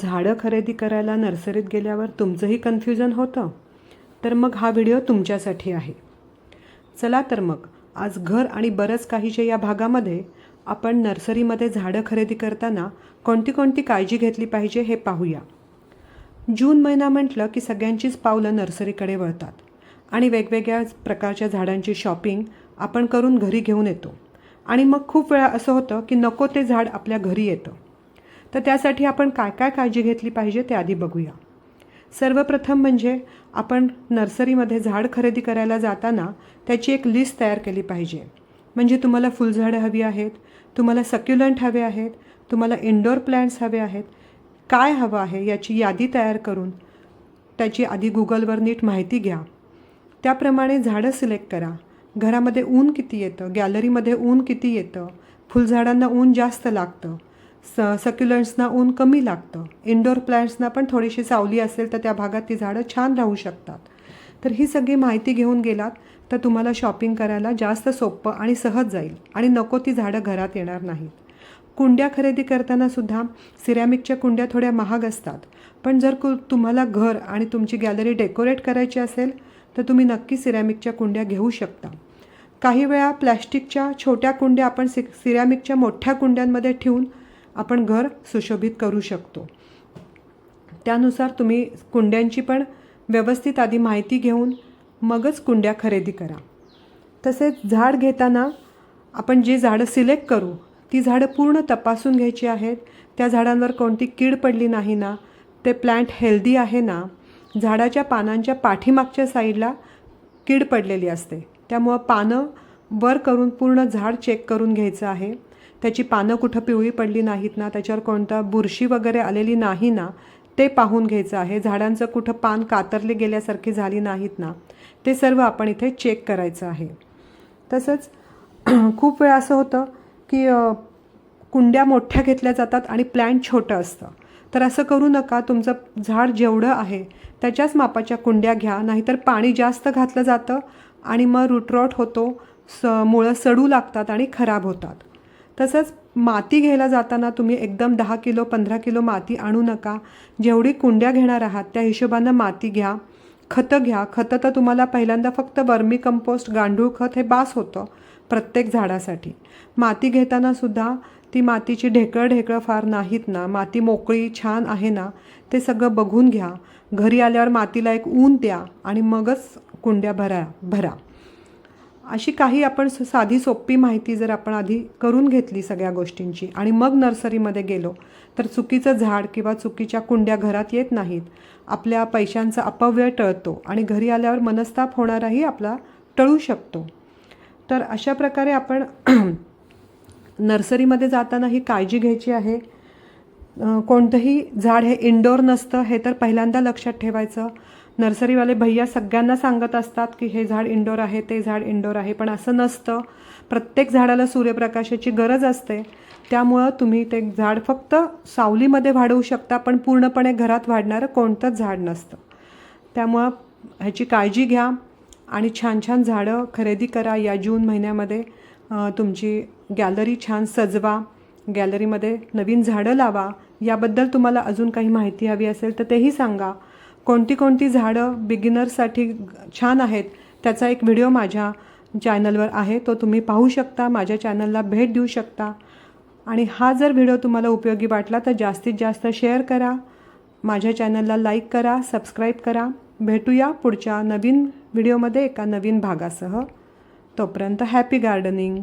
झाडं खरेदी करायला नर्सरीत गेल्यावर तुमचंही कन्फ्युजन होतं? तर मग हा व्हिडिओ तुमच्यासाठी आहे. चला तर मग आज घर आणि बरंच काहीचे या भागामध्ये आपण नर्सरीमध्ये झाडं खरेदी करताना कोणती कोणती काळजी घेतली पाहिजे हे पाहूया. जून महिना म्हटलं की सगळ्यांचीच पावलं नर्सरीकडे वळतात आणि वेगवेगळ्या प्रकारच्या झाडांची शॉपिंग आपण करून घरी घेऊन येतो. आणि मग खूप वेळा असं होतं की नको ते झाड आपल्या घरी येतं. तर त्यासाठी आपण काय काय काळजी घेतली पाहिजे ते आधी बघूया. सर्वप्रथम म्हणजे आपण नर्सरीमध्ये झाड खरेदी करायला जाताना त्याची एक लिस्ट तयार केली पाहिजे. म्हणजे तुम्हाला फुलझाडं हवी आहेत तुम्हाला सक्युलंट हवे आहेत तुम्हाला इंडोर प्लॅन्ट्स हवे आहेत काय हवं आहे याची यादी तयार करून त्याची आधी गुगलवर नीट माहिती घ्या. त्याप्रमाणे झाडं सिलेक्ट करा. घरामध्ये ऊन किती येतं गॅलरीमध्ये ऊन किती येतं फुलझाडांना ऊन जास्त लागतं स सक्युलंट्सना ऊन कमी लागतं. इंडोर प्लॅन्ट्सना पण थोडीशी सावली असेल तर त्या भागात ती झाडं छान राहू शकतात. तर ही सगळी माहिती घेऊन गेलात तर तुम्हाला शॉपिंग करायला जास्त सोपं आणि सहज जाईल आणि नको ती झाडं घरात येणार नाहीत. कुंड्या खरेदी करताना सुद्धा सिरॅमिकच्या कुंड्या थोड्या महाग असतात. पण जर कु तुम्हाला घर आणि तुमची गॅलरी डेकोरेट करायची असेल तर तुम्ही नक्की सिरॅमिकच्या कुंड्या घेऊ शकता. काही वेळा प्लॅस्टिकच्या छोट्या कुंड्या आपण सि सिरॅमिकच्या मोठ्या कुंड्यांमध्ये ठेवून आपण घर सुशोभित करू शकतो. त्यानुसार तुम्ही कुंड्यांची पण व्यवस्थित आधी माहिती घेऊन मगच कुंड्या खरेदी करा. तसेच झाड घेताना आपण जी झाडं सिलेक्ट करू ती झाडं पूर्ण तपासून घ्यायची आहेत. त्या झाडांवर कोणती कीड पडली नाही ना ते प्लॅन्ट हेल्दी आहे ना झाडाच्या पानांच्या पाठीमागच्या साईडला कीड पडलेली असते. त्यामुळं पानं वर करून पूर्ण झाड चेक करून घ्यायचं आहे. त्याची पानं कुठं पिवळी पडली नाहीत ना त्याच्यावर कोणता बुरशी वगैरे आलेली नाही ना ते पाहून घ्यायचं आहे. झाडांचं कुठं पान कातरले गेल्यासारखी झाली नाहीत ना ते सर्व आपण इथे चेक करायचं आहे. तसंच खूप वेळा असं होतं की कुंड्या मोठ्या घेतल्या जातात आणि प्लॅन्ट छोटं असतं. तर असं करू नका तुमचं झाड जेवढं आहे त्याच्याच मापाच्या कुंड्या घ्या नाहीतर पाणी जास्त घातलं जातं आणि मग रुटरॉट होतो स मुळं सडू लागतात आणि खराब होतात. तसंच माती घ्यायला जाताना तुम्ही एकदम दहा किलो पंधरा किलो माती आणू नका. जेवढी कुंड्या घेणार आहात त्या हिशोबानं माती घ्या खतं घ्या. खतं तर तुम्हाला पहिल्यांदा फक्त वर्मी कंपोस्ट गांडूळ खत हे बास होतं प्रत्येक झाडासाठी. माती घेताना सुद्धा ती मातीची ढेकळं ढेकळं फार नाहीत ना. माती मोकळी छान आहे ना. ते सगळं बघून घ्या. घरी आल्यावर मातीला एक ऊन द्या आणि मगच कुंड्या भरा भरा. अशी काही आपण स- साधी सोपी माहिती जर आपण आधी करून घेतली सगळ्या गोष्टींची आणि मग नर्सरीमध्ये गेलो तर चुकीचं झाड किंवा चुकीच्या कुंड्या घरात येत नाहीत. आपल्या पैशांचा अपव्यय टळतो आणि घरी आल्यावर मनस्ताप होणाराही आपला टळू शकतो. तर अशा प्रकारे आपण नर्सरीमध्ये जाताना ही काळजी घ्यायची आहे. कोणतंही झाड हे इनडोअर नसतं हे तर पहिल्यांदा लक्षात ठेवायचं. नर्सरीवाले भैया सगळ्यांना सांगत असतात की हे झाड इंडोर आहे ते झाड इंडोर आहे. पण असं नसतं. प्रत्येक झाडाला सूर्यप्रकाशाची गरज असते. त्यामुळं तुम्ही ते झाड फक्त सावलीमध्ये वाढवू शकता पण पूर्णपणे घरात वाढणारं कोणतंच झाड नसतं. त्यामुळं ह्याची काळजी घ्या आणि छान छान झाडं खरेदी करा या जून महिन्यामध्ये. तुमची गॅलरी छान सजवा. गॅलरीमध्ये नवीन झाडं लावा. याबद्दल तुम्हाला अजून काही माहिती हवी असेल तर तेही सांगा. कोणती कोणती झाडं बिगिनर्ससाठी छान आहेत त्याचा एक व्हिडिओ माझ्या चॅनलवर आहे. तो तुम्ही पाहू शकता माझ्या चॅनलला भेट देऊ शकता. आणि हा जर व्हिडिओ तुम्हाला उपयोगी वाटला तर जास्तीत जास्त शेअर करा. माझ्या चॅनलला लाईक करा सबस्क्राईब करा. भेटूया पुढच्या नवीन व्हिडिओमध्ये एका नवीन भागासह. तोपर्यंत हॅपी गार्डनिंग